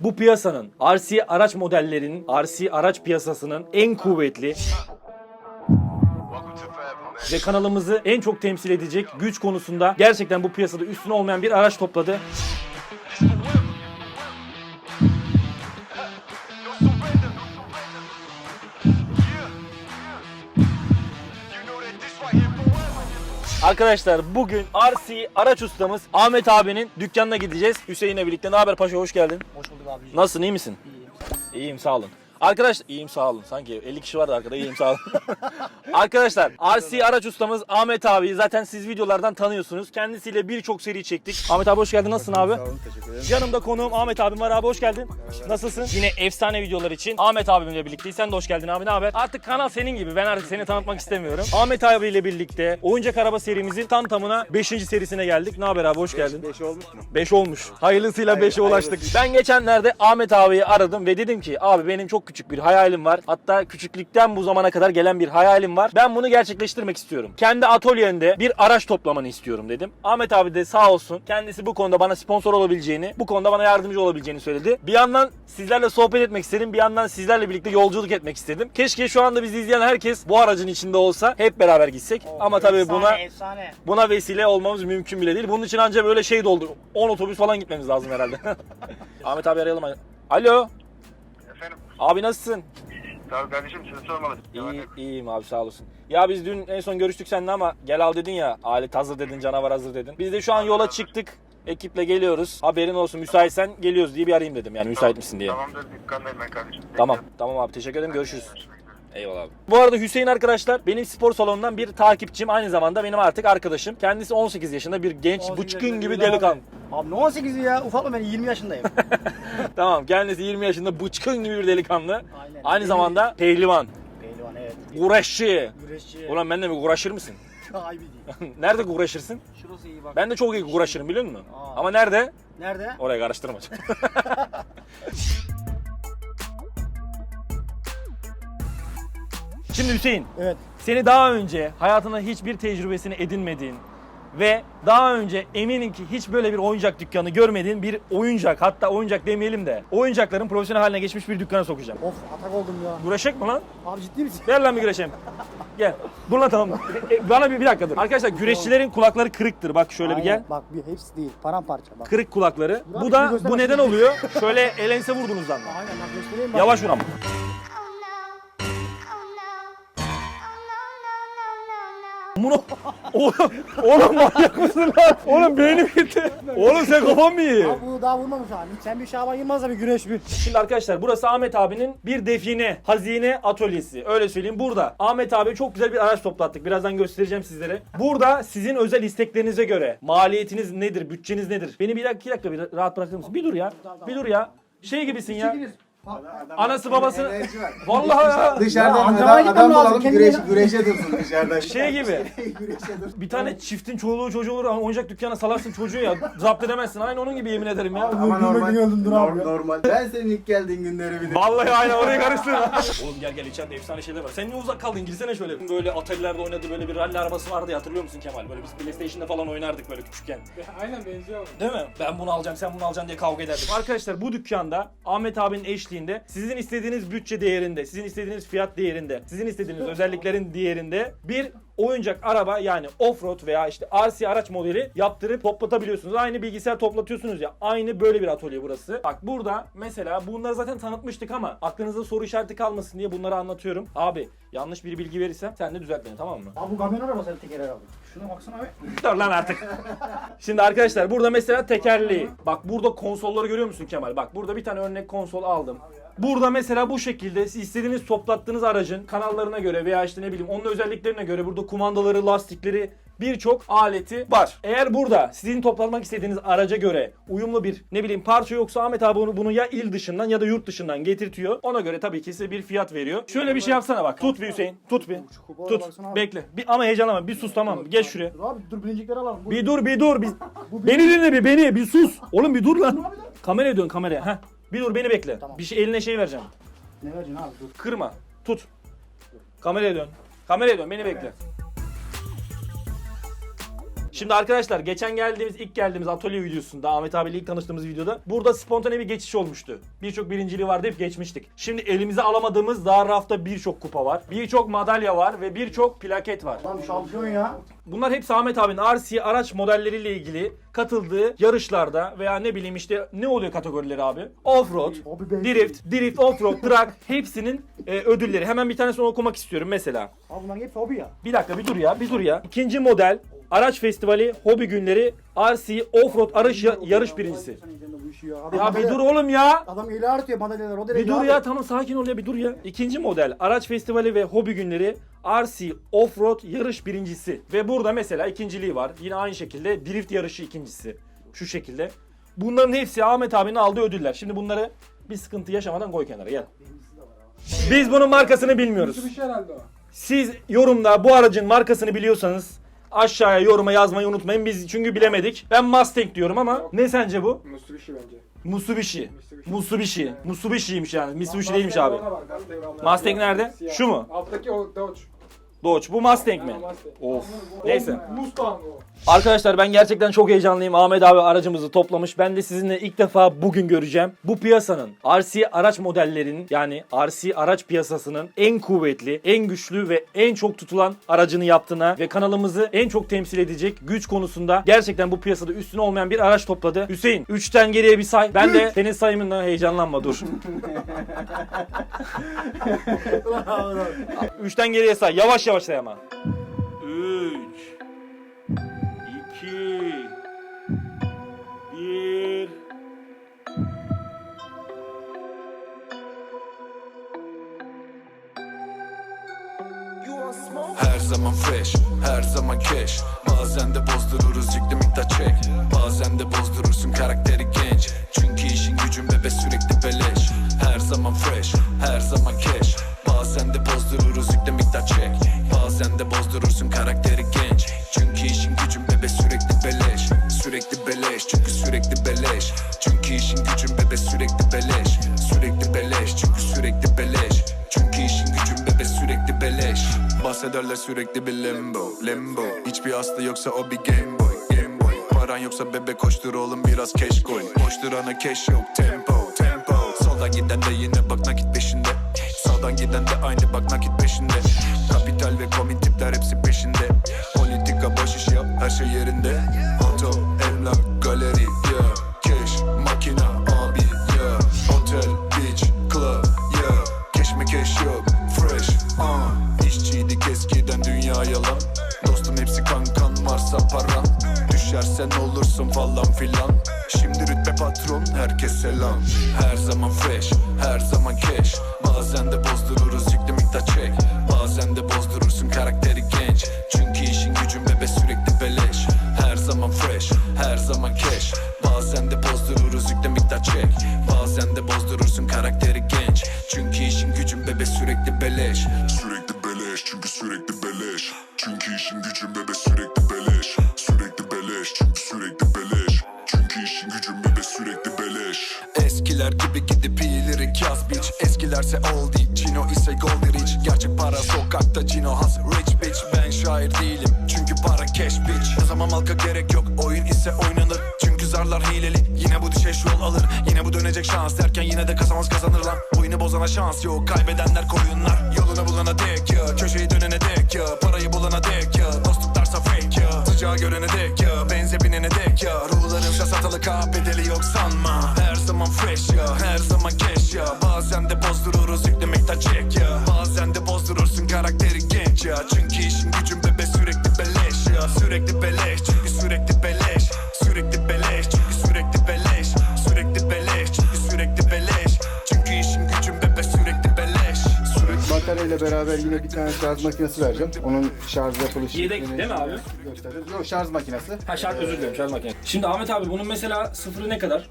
bu piyasanın RC araç modellerinin, RC araç piyasasının en kuvvetli ve kanalımızı en çok temsil edecek güç konusunda gerçekten bu piyasada üstüne olmayan bir araç topladı. Arkadaşlar bugün RC araç ustamız Ahmet abinin dükkanına gideceğiz. Hüseyin'le birlikte. Ne haber paşa hoş geldin. Hoş bulduk abi. Nasılsın iyi misin? İyiyim. İyiyim sağ olun. Arkadaş iyiyim sağ olun. Sanki 50 kişi vardı arkada iyiyim sağ olun. Arkadaşlar RC araç ustamız Ahmet abi zaten siz videolardan tanıyorsunuz. Kendisiyle birçok seri çektik. Ahmet abi hoş geldin. Nasılsın abi? Sağ olun, teşekkür ederim. Yanımda konuğum Ahmet abim var abi hoş geldin. Nasılsın? Yine efsane videolar için Ahmet abimle birlikteyiz. Sen de hoş geldin abi ne haber? Artık kanal senin gibi. Ben artık seni tanıtmak istemiyorum. Ahmet abiyle birlikte oyuncak araba serimizin tam tamına 5. serisine geldik. Ne haber abi hoş geldin. Beş olmuş mu? 5 olmuş. Hayırlısıyla 5'e Hayırlısı. ulaştık. Ben geçenlerde Ahmet abiyi aradım ve dedim ki abi benim çok küçük bir hayalim var. Hatta küçüklükten bu zamana kadar gelen bir hayalim var. Ben bunu gerçekleştirmek istiyorum. Kendi atölyende bir araç toplamanı istiyorum dedim. Ahmet abi de sağ olsun kendisi bu konuda bana sponsor olabileceğini, bu konuda bana yardımcı olabileceğini söyledi. Bir yandan sizlerle sohbet etmek istedim. Bir yandan sizlerle birlikte yolculuk etmek istedim. Keşke şu anda bizi izleyen herkes bu aracın içinde olsa hep beraber gitsek. Ama tabii efsane, buna Efsane. Buna vesile olmamız mümkün bile değil. Bunun için ancak böyle şey doldu. 10 otobüs falan gitmemiz lazım herhalde. Ahmet abi arayalım. Alo. Abi nasılsın? tabii kardeşim sizi sormalı. İyi, iyiyim abi sağ olasın. Ya biz dün en son görüştük seninle ama gel al dedin ya. Alet hazır dedin, canavar hazır dedin. Biz de şu an yola çıktık. Ekiple geliyoruz. Haberin olsun müsaitsen geliyoruz diye bir arayayım dedim. Yani müsait misin diye. Tamamdır, dükkandayım ben kardeşim. Tamam. Tamam abi teşekkür ederim. Görüşürüz. Eyvallah abi. Bu arada Hüseyin arkadaşlar benim spor salonundan bir takipçim. Aynı zamanda benim artık arkadaşım. Kendisi 18 yaşında bir genç 18 bıçkın yaşında gibi değil delikanlı. Abi ne 18'i ya? Ufak mı ben 20 yaşındayım. Tamam kendisi 20 yaşında bıçkın gibi bir delikanlı. Aynen. Aynı zamanda pehlivan, Pehlivan evet. uğraşçı. Güreşçi. Ulan ben de mi uğraşır mısın? Ayıp değil. nerede uğraşırsın? Şurası iyi bak. Ben de çok iyi uğraşırım biliyor musun? Aa. Ama nerede? Nerede? Oraya karıştırma. Şimdi Hüseyin, Evet. seni daha önce hayatında hiçbir tecrübesini edinmediğin ve daha önce eminim ki hiç böyle bir oyuncak dükkanı görmediğin bir oyuncak hatta oyuncak demeyelim de oyuncakların profesyonel haline geçmiş bir dükkana sokacağım. Of atak oldum ya. Güreşek mi lan? Abi ciddi misin? Ver lan bir güreşelim. Gel. Dur lan tamam. E, Bana bir, bir dakika dur. Arkadaşlar güreşçilerin kulakları kırıktır. Bak şöyle bir gel. Aynen. Bak bir hepsi değil. Paramparça bak. Kırık kulakları. Bu da bu neden oluyor? Şöyle elense vurduğunuz zaman. Aynen bak göstereyim bak. Yavaş vur Bunu oğlum, oğlum manyak mısın lan? Oğlum beynim gitti. Oğlum sen kafan mı iyi? Abi bu daha vurmamış abi. Sen bir Şaban Yılmaz'la bir güreş bir. Şimdi arkadaşlar burası Ahmet abinin bir define, hazine atölyesi. Öyle söyleyeyim. Burada Ahmet abi çok güzel bir araç toplattık. Birazdan göstereceğim sizlere. Burada sizin özel isteklerinize göre maliyetiniz nedir, bütçeniz nedir? Beni bir dakika, bir dakika bir rahat bırakır mısın? Bir dur ya. Bir dur ya. Şey gibisin ya. Anası babası. Enerji var. Vallahi ya. Dışarıdan Ya, adam, antrenmana gitmem adam lazım, bulalım kendine güreş, gel. güreşe dursun dışarıdan. Şey gibi. güreşe dursun. Bir tane çiftin çoluğu çocuğu olur ama oyuncak dükkana salarsın çocuğu ya. Zapt edemezsin. Aynı onun gibi yemin ederim ya. Ama normal, öldüm, dur abi norm- ya. normal. Ben senin ilk geldiğin günleri bilirim. Vallahi aynen oraya karıştırdın. Oğlum gel gel içeride efsane şeyler var. Sen niye uzak kaldın? Girsene şöyle. Böyle atölyelerde oynadığı böyle bir rally arabası vardı ya hatırlıyor musun Kemal? Böyle biz PlayStation'da falan oynardık böyle küçükken. Aynen benziyor. Değil mi? Ben bunu alacağım, sen bunu alacaksın diye kavga ederdik. Arkadaşlar bu dükkanda Ahmet abinin eşliğinde sizin istediğiniz bütçe değerinde, sizin istediğiniz fiyat değerinde, sizin istediğiniz özelliklerin değerinde bir oyuncak araba yani offroad veya işte RC araç modeli yaptırıp toplatabiliyorsunuz. Aynı bilgisayar toplatıyorsunuz ya. Aynı böyle bir atölye burası. Bak burada mesela bunları zaten tanıtmıştık ama aklınızda soru işareti kalmasın diye bunları anlatıyorum. Abi yanlış bir bilgi verirsem sen de düzelt beni tamam mı? Abi bu kamyon arabası hadi teker araba. Şuna baksana abi. Dur lan artık. Şimdi arkadaşlar burada mesela tekerleği. Bak burada konsolları görüyor musun Kemal? Bak burada bir tane örnek konsol aldım. Burada mesela bu şekilde istediğiniz toplattığınız aracın kanallarına göre veya işte ne bileyim onun özelliklerine göre burada kumandaları, lastikleri birçok aleti var. Eğer burada sizin toplatmak istediğiniz araca göre uyumlu bir ne bileyim parça yoksa Ahmet abi bunu, bunu ya il dışından ya da yurt dışından getirtiyor. Ona göre tabii ki size bir fiyat veriyor. Şöyle bir şey yapsana bak. Tut bir Hüseyin. Tut bir. Tut. Bekle. Bir, ama heyecanlanma. Bir sus tamam? Geç şuraya. Dur abi dur bilincikleri alalım. Bir dur bir dur. Bir... Beni dinle bir beni bir sus. Oğlum bir dur lan. Kameraya dön kameraya. Heh. Bir dur beni bekle. Tamam. Bir şey eline şey vereceğim. Ne vereceksin abi dur. Kırma. Tut. Kameraya dön. Kameraya dön beni bekle. Şimdi arkadaşlar geçen geldiğimiz ilk geldiğimiz atölye videosunda Ahmet abiyle ilk tanıştığımız videoda burada spontane bir geçiş olmuştu. Birçok birinciliği var deyip geçmiştik. Şimdi elimize alamadığımız daha rafta birçok kupa var. Birçok madalya var ve birçok plaket var. Lan şampiyon ya. Bunlar hepsi Ahmet abinin RC araç modelleriyle ilgili katıldığı yarışlarda veya ne bileyim işte ne oluyor kategorileri abi? Offroad, Abi ben- drift, drift, offroad, drag hepsinin e, ödülleri. Hemen bir tanesini okumak istiyorum mesela. Abi bunların hepsi hobi ya. Bir dakika bir dur ya bir dur ya. İkinci model Araç Festivali Hobi Günleri RC Offroad Arış ya- yarış birincisi. Ya. Bir dur oğlum ya. Adam eli artıyor madalyalar o Bir dur abi. ya tamam sakin ol ya bir dur ya. İkinci model Araç Festivali ve Hobi Günleri RC Offroad yarış birincisi. Ve burada mesela ikinciliği var. Yine aynı şekilde drift yarışı ikincisi. Şu şekilde. Bunların hepsi Ahmet abinin aldığı ödüller. Şimdi bunları bir sıkıntı yaşamadan koy kenara gel. Biz bunun markasını bilmiyoruz. Şey herhalde o. Siz yorumda bu aracın markasını biliyorsanız aşağıya yoruma yazmayı unutmayın. Biz çünkü bilemedik. Ben Mustang diyorum ama ne sence bu? Mitsubishi bence. Mitsubishi. Mitsubishi. Mitsubishi. Mitsubishi'ymiş yani. Mitsubishi değilmiş abi. Mustang nerede? Şu mu? Alttaki o Dodge. Dodge. Bu Mustang mi? Of. Neyse. Mustang o. Arkadaşlar ben gerçekten çok heyecanlıyım. Ahmet abi aracımızı toplamış. Ben de sizinle ilk defa bugün göreceğim. Bu piyasanın RC araç modellerinin yani RC araç piyasasının en kuvvetli, en güçlü ve en çok tutulan aracını yaptığına ve kanalımızı en çok temsil edecek güç konusunda gerçekten bu piyasada üstüne olmayan bir araç topladı. Hüseyin 3'ten geriye bir say. Ben de senin sayımından heyecanlanma dur. 3'ten geriye say. Yavaş yavaş say ama. 3 2 1 Her zaman fresh, her zaman cash. Bazen de bozdururuz yüklü miktar çek. Bazen de bozdurursun karakteri genç. Çünkü işin gücün bebe sürekli beleş. Her zaman fresh, her zaman cash beleş. Çünkü işin gücün bebe sürekli beleş. Sürekli beleş çünkü sürekli beleş. Çünkü işin gücün bebe sürekli beleş. Bahsederler sürekli bir limbo Limbo Hiçbir hasta yoksa o bir game boy Game boy. Paran yoksa bebe koştur oğlum biraz cash koy. Koşturana cash yok tempo Tempo. Soldan giden de yine bak nakit peşinde. Sağdan giden de aynı bak nakit peşinde. Kapital ve komik tipler hepsi peşinde. Politika boş iş yap her şey yerinde bozdururuz yüklü Eskiler gibi gidip iyileri kaz bitch Eskilerse oldie, Cino ise Goldie Rich. Gerçek para sokakta Cino has rich bitch. Ben şair değilim çünkü para cash bitch. Yazamam halka gerek yok oyun ise oynanır. Çünkü zarlar hileli yine bu düşeş yol alır. Yine bu dönecek şans derken yine de kazamaz kazanır lan Oyunu bozana şans yok kaybedenler koyunlar. Yoluna bulana dek ya köşeyi dönene dek ya Sıcağı görene dek ya? Benze binene dek ya? Ruhlarınsa satılık ha bedeli yok sanma. Her zaman fresh ya her zaman cash ya. Bazen de bozdururuz yüklü miktar çek ya. Bazen de bozdurursun karakteri genç ya. Çünkü işin gücün bebe sürekli beleş ya. Sürekli beleş çünkü sürekli beleş Bataryayla beraber yine bir tane şarj makinesi vereceğim. Onun şarj yapılışı. Yedek değil mi abi? Göstereceğiz. Yok şarj makinesi. Ha şarj özür dilerim şarj makinesi. Şimdi Ahmet abi bunun mesela sıfırı ne kadar?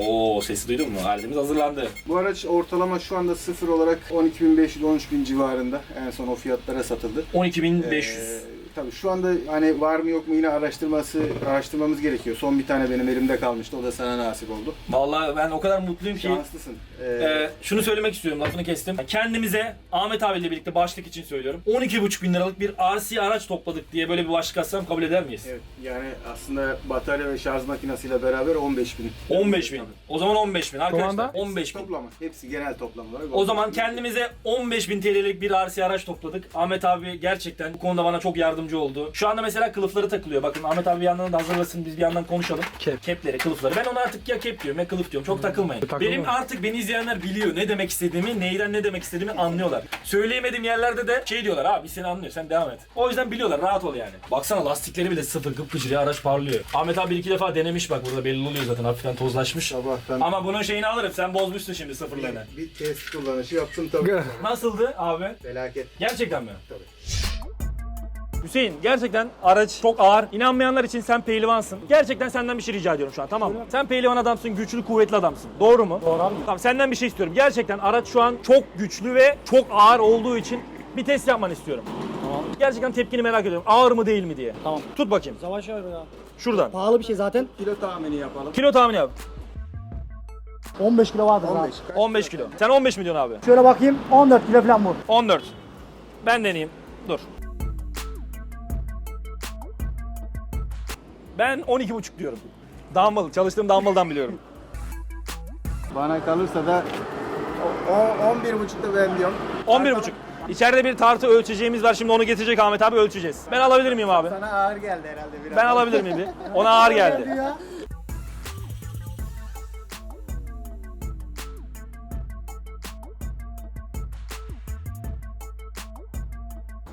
Oo sesi duydun mu? Aletimiz hazırlandı. Bu araç ortalama şu anda sıfır olarak 12.500-13.000 civarında. En son o fiyatlara satıldı. 12.500. Ee, Tabii şu anda hani var mı yok mu yine araştırması araştırmamız gerekiyor. Son bir tane benim elimde kalmıştı. O da sana nasip oldu. Vallahi ben o kadar mutluyum ki. Şanslısın. Ee, Ee, şunu söylemek istiyorum lafını kestim. Kendimize Ahmet abiyle birlikte başlık için söylüyorum. 12,5 bin liralık bir RC araç topladık diye böyle bir başlık atsam kabul eder miyiz? evet, yani aslında batarya ve şarj makinesiyle beraber 15 bin. 15 bin. O zaman 15 bin arkadaşlar. anda? 15 bin. Toplama. Hepsi genel toplam olarak. O zaman kendimize 15 bin TL'lik bir RC araç topladık. Ahmet abi gerçekten bu konuda bana çok yardımcı oldu. Şu anda mesela kılıfları takılıyor. Bakın Ahmet abi bir yandan da hazırlasın biz bir yandan konuşalım. Kep. Kepleri, kılıfları. Ben ona artık ya kep diyorum ya kılıf diyorum. Çok takılmayın. Benim artık beni izleyenler biliyor ne demek istediğimi, neyden ne demek istediğimi anlıyorlar. Söyleyemediğim yerlerde de şey diyorlar abi seni anlıyoruz sen devam et. O yüzden biliyorlar rahat ol yani. Baksana lastikleri bile sıfır kıpkıcır ya araç parlıyor. Ahmet abi bir iki defa denemiş bak burada belli oluyor zaten hafiften tozlaşmış. Sabahtan Ama bunun şeyini alırım sen bozmuşsun şimdi sıfırlarını. bir test kullanışı yaptım tabii. Nasıldı abi? Felaket. Gerçekten mi? Tabii. Hüseyin gerçekten araç çok ağır. İnanmayanlar için sen pehlivansın. Gerçekten senden bir şey rica ediyorum şu an tamam mı? Sen pehlivan adamsın, güçlü, kuvvetli adamsın. Doğru mu? Doğru abi. Tamam senden bir şey istiyorum. Gerçekten araç şu an çok güçlü ve çok ağır olduğu için bir test yapmanı istiyorum. Tamam. Gerçekten tepkini merak ediyorum. Ağır mı değil mi diye. Tamam. Tut bakayım. Savaş var ya. Şuradan. Pahalı bir şey zaten. Kilo tahmini yapalım. Kilo tahmini yap. 15 kilo vardır 15. abi. Kaç 15 kilo. Sen 15 milyon abi. Şöyle bakayım 14 kilo falan bu. 14. Ben deneyeyim. Dur. Ben 12,5 diyorum. Dumbbell, çalıştığım dumbbell'dan biliyorum. Bana kalırsa da 11.5'da ben diyorum. 11,5. İçeride bir tartı ölçeceğimiz var. Şimdi onu getirecek Ahmet abi ölçeceğiz. Ben alabilir miyim abi? Sana ağır geldi herhalde biraz. Ben alabilir miyim bir? Ona ağır geldi. Ya.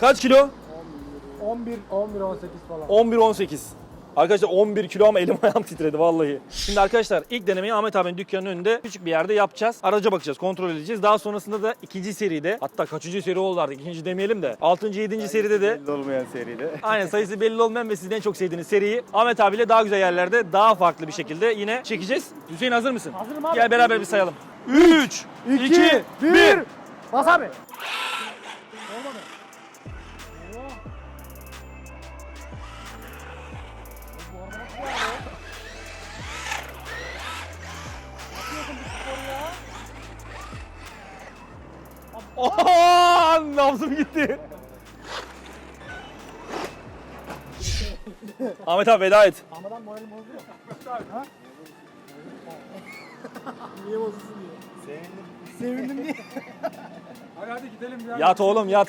Kaç kilo? 11 11 18 falan. 11-18. Arkadaşlar 11 kilo ama elim ayağım titredi vallahi. Şimdi arkadaşlar ilk denemeyi Ahmet abinin dükkanının önünde küçük bir yerde yapacağız. Araca bakacağız, kontrol edeceğiz. Daha sonrasında da ikinci seride hatta kaçıncı seri oldu artık ikinci demeyelim de. 6. 7. seride de Belli olmayan seride. Aynen sayısı belli olmayan ve sizin en çok sevdiğiniz seriyi Ahmet abiyle daha güzel yerlerde daha farklı bir şekilde yine çekeceğiz. Hüseyin hazır mısın? Hazırım abi. Gel beraber bir sayalım. 3, 2, 2 1. 1 Bas abi. Oha! Nabzım gitti. Ahmet abi veda et. Amadan moralim bozuluyor. Ha? Niye bozulsun diye. Sevindim. Sevindim diye. Hadi hadi gidelim ya. Yat oğlum yat.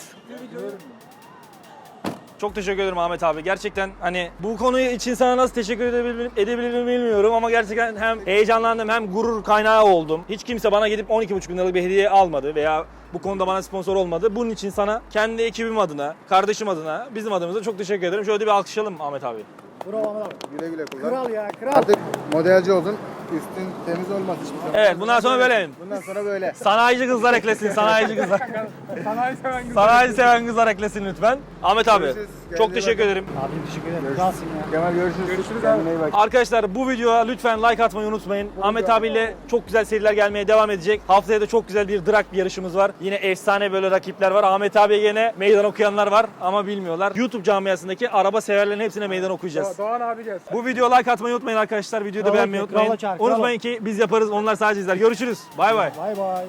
Çok teşekkür ederim Ahmet abi. Gerçekten hani bu konu için sana nasıl teşekkür edebilirim, edebilirim bilmiyorum ama gerçekten hem heyecanlandım hem gurur kaynağı oldum. Hiç kimse bana gidip 12,5 bin liralık bir hediye almadı veya bu konuda bana sponsor olmadı. Bunun için sana kendi ekibim adına, kardeşim adına, bizim adımıza çok teşekkür ederim. Şöyle bir alkışlayalım Ahmet abi. Bravo Ahmet abi. Güle güle kullan. Kral ya kral. Artık modelci oldun. Üstün temiz olmaz hiçbir zaman. Evet bundan sonra böyle. Bundan sonra böyle. Sanayici kızlar eklesin, sanayici kızlar. Sanayi seven güzel. Sanayici seven kızlar eklesin lütfen. Ahmet abi Görüşürüz. çok Kendine teşekkür bakın. ederim. Abim teşekkür ederim. Kralsın ya. Kemal görüşürüz. Görüşürüz Kendine abi. iyi bak. Arkadaşlar bu videoya lütfen like atmayı unutmayın. Ahmet abiyle çok güzel seriler gelmeye devam edecek. Haftaya da çok güzel bir drag bir yarışımız var. Yine efsane böyle rakipler var. Ahmet abiye yine meydan okuyanlar var ama bilmiyorlar. YouTube camiasındaki araba severlerin hepsine meydan okuyacağız. Doğan abi gelsin. Bu videoya like atmayı unutmayın arkadaşlar. Videoyu da beğenmeyi çağır, krala unutmayın. çağır. Unutmayın ki biz yaparız onlar sadece izler. Görüşürüz. Bay bay. Bay bay.